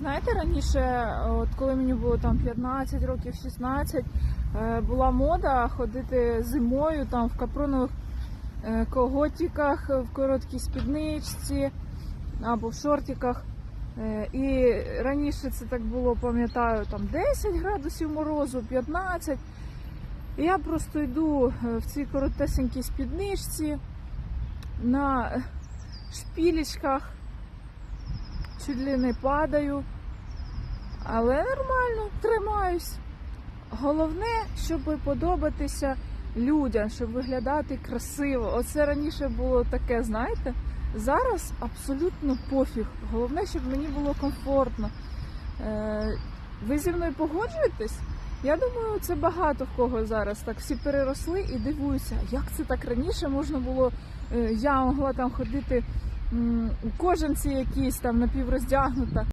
Знаєте, раніше, от коли мені було там 15 років, 16, е, була мода ходити зимою там в капронових е, колготиках, в короткій спідничці або в шортиках. Е, І раніше це так було, пам'ятаю, там 10 градусів морозу, 15. І я просто йду е, в цій коротесенькій спідничці на шпілечках, чуть ли не падаю. Але нормально, тримаюсь. Головне, щоб подобатися людям, щоб виглядати красиво. Оце раніше було таке, знаєте. Зараз абсолютно пофіг. Головне, щоб мені було комфортно. Е, ви зі мною погоджуєтесь? Я думаю, це багато в кого зараз так всі переросли і дивуються, як це так раніше можна було. е, Я могла там ходити кожанці якісь там напівроздягнута.